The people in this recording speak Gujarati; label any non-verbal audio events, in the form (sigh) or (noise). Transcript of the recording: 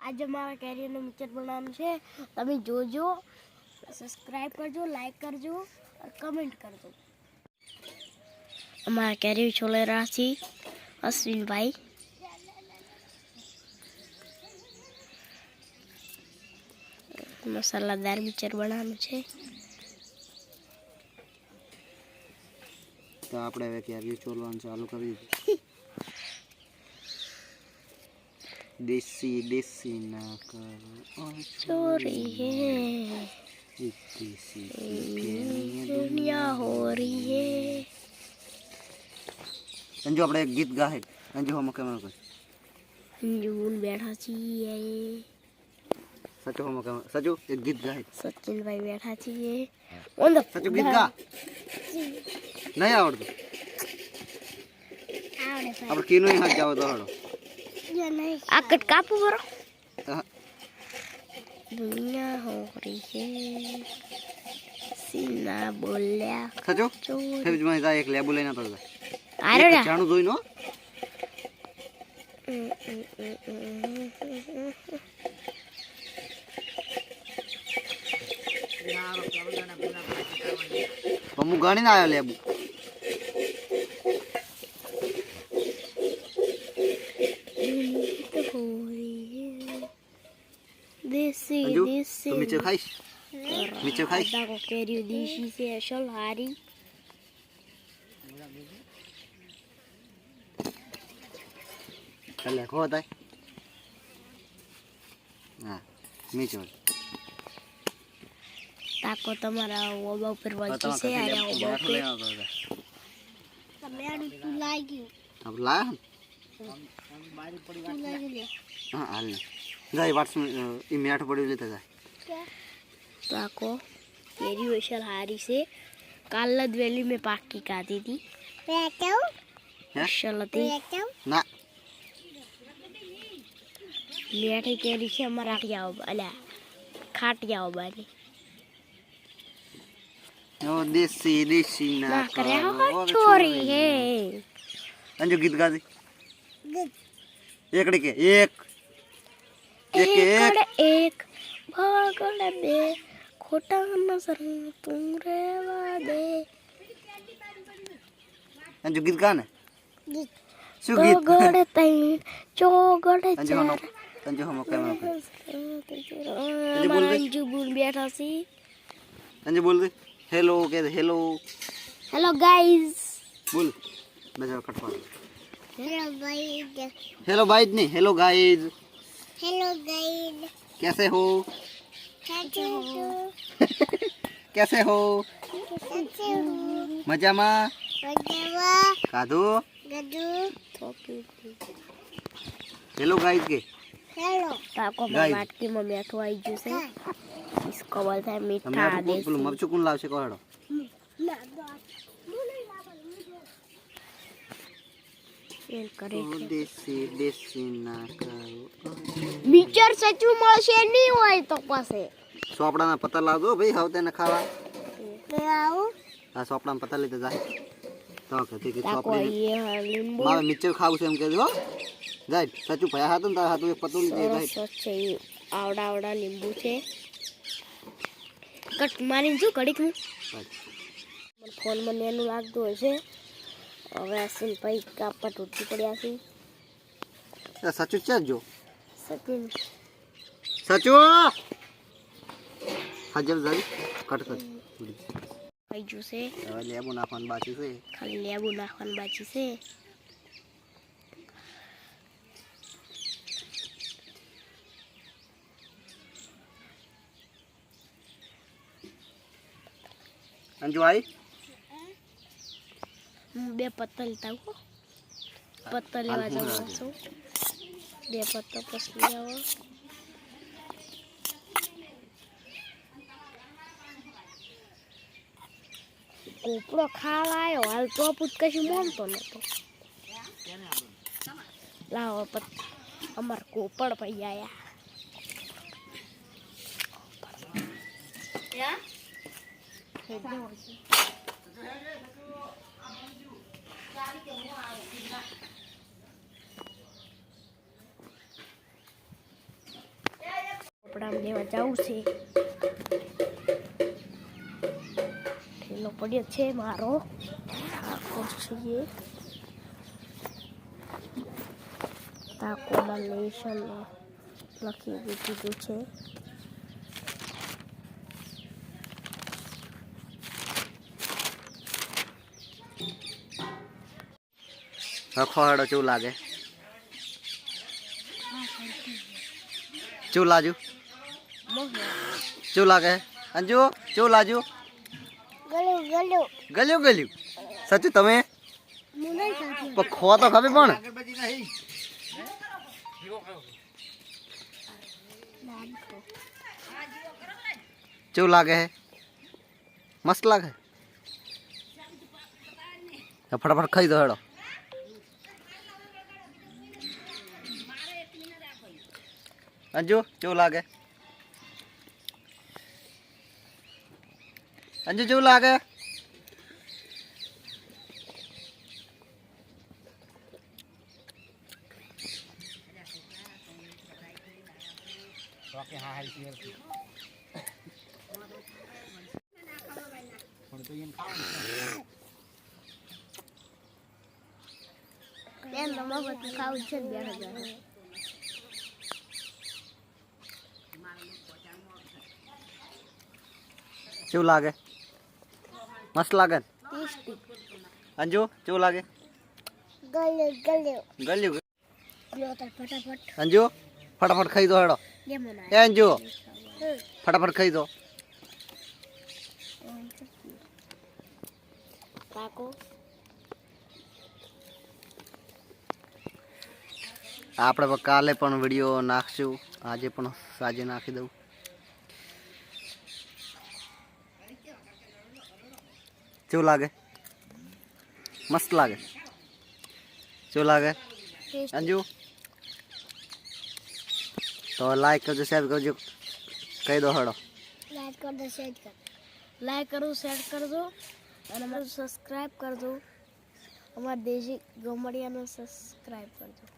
આજે મારા કેરીનું મિક્સર બનાવવાનું છે. તમે જોજો સબસ્ક્રાઈબ કરજો લાઈક કરજો કમેન્ટ કરજો. અમારા કેરી છોલે રાશી, અશ્વિનભાઈ. મસાલાદાર મિક્સર બનાવવાનું છે. તો આપણે હવે કેરી છોલવાનું ચાલુ કરી દીધું દેશી દેશી ના કરો ચોરી હે એક દેશી ફેરવીએ દુનિયા હો રહી હે અંજુ આપણે એક ગીત ગાહે અંજુ હમ કેમ કર અંજુન બેઠા છીએ સચુ હમ કેમ સચુ એક ગીત ગાહે સચિનભાઈ બેઠા છીએ ઓન ધ સચુ ગીત ગા નહીં આવડતું આવડે આપણે કીનું હાથ જાવ તો હડો આ કટ કાપું બરો. દુનિયા હો. રહી છે સીના બોલ્યા સાચો? ફેર મને જા એક લેબુ લઈને પડતા આરે એક જોઈ નો? હું ગણી ના આવ્યો લેબુ. અંજુ દેસી તું નીચે ખાઈશ નીચે ખાઈશ દાકો કેરી દેશી છે અસલ હારી ચાલે ખો થાય હા નીચે હોય. તાકો તમારા ઓબા ઉપર તો વચ્ચે તમારે છે ખાલી આરે લેબુ ઓબા બેઠો ઉપર લઈને આવતો જા. તમે આડું તું લાગ્યું આપણે લાયા ને હા હાલ ને જાય વાટસું એ મેઠ પડ્યું લેતા જાય నాకు ఏది విషయాలు హారీసే కాళ్ళది వెళ్ళి మీ పాకి కాదు ఇది విషయాలది లేటకి వెళ్ళి అమ్మ రాకి జావు అలా खाट जाओ बाली ओ देसी देसी ना करे हो छोरी है अंजो गीत गा दे एक के एक एक एक एक ભાગડ બે ખોટા નસર તું રેવા દે અંજુ ગીત ગાને શું ગીત ચોગડ તઈ હમો ચાર અંજુ હમ કેમ અંજુ બોલ બેઠા સી અંજુ બોલ દે હેલો કે હેલો હેલો ગાઈઝ બોલ બજાવ કટવા હેલો ભાઈ હેલો ગાઈઝ નહીં હેલો ગાઈઝ હેલો ગાઈઝ कैसे हो कैसे हो (laughs) कैसे हो कैसे हो મજામાં મજામાં કાધું ગદુ થોકી હેલો ગાઈઝ કે હેલો તાકો Guys. વાટકીમાં મીઠું આવી ગયું છે इसको बोलते हैं તમે मीठा આ પેલું देसी મરચું કોણ લાવશે કહો હેડો એમ કરે ઓ દેશી દેશી ના કરો મિક્સર સચું મળશે નહીં હોય તો પાસે સોપડાના પત્તા લાવજો ભાઈ હવે તેને ખાવા. આવું. આ સોપડાના પત્તા લીધા જાય. તો કહેતી કે સોપડી લીંબુ. મારે મિક્સર ખાવું છે એમ કહેજો જાય સચું ભયા હાતું તારા હાથું એક પતું લીધે જાય. આવડા આવડા લીંબુ છે. કટ મારી શું ઘડીક હું. ફોન મને એનું લાગતું હોય છે. હવે આસીન ભાઈ કાપા તૂટી પડ્યા છે. સચું છે જો. સાચું હાજર જાય કટ કર. ભાઈ ગયું છે. હવે લેબુ નાખવાનું બાકી છે. ખાલી લેબુ નાખવાનું બાકી છે. અંજુ આવી હું બે પત્તા લેતા હો. પત્તા લેવા છું. બે પત્તા પછી લેવો કોપડો ખાવા આવ્યો હાલ તો પૂછ કશું મોનતો નતો લાવો પત અમાર કોપડ ભાઈ આયા લેવા જવું છે. પડ્યો છે મારો. આખો છે. તાકોના લેશન લખી દીધું છે. રખો હેડો, કેવું લાગે? લાજુ કેવું લાગે અંજુ કેવું લાજુ ગળ્યું ગળ્યું ગલ્યું ગલ્યું સાચું તમે હું નહીં ખાતી પણ ખો તો ખબર પણ કેવું લાગે હે મસ્ત લાગે તો ફટાફટ ખાઈ દો હેડો અંજુ કેવું લાગે અંજુ કેવું લાગે બેન તમારે બધું ખાવું છે ને બેઠા બેઠા કેવું લાગે મસ્ત લાગે અંજુ કેવું લાગે? ગલ્યું ફટાફટ. અંજુ ફટાફટ ખાઈ દો હેડો. એ અંજુ ફટાફટ ખાઈ દો. આપણે કાલે પણ વીડિયો નાખશું. આજે પણ સાંજે નાખી દઉં. કેવું લાગે મસ્ત લાગે કેવું લાગે અંજુ તો લાઈક કરજો શેર કરજો કહી દો હડો લાઈક કરજો શેર કર લાઈક કરો શેર કરજો અને અમારું સબસ્ક્રાઈબ કરજો અમારા દેશી ગમડિયાને સબસ્ક્રાઈબ કરજો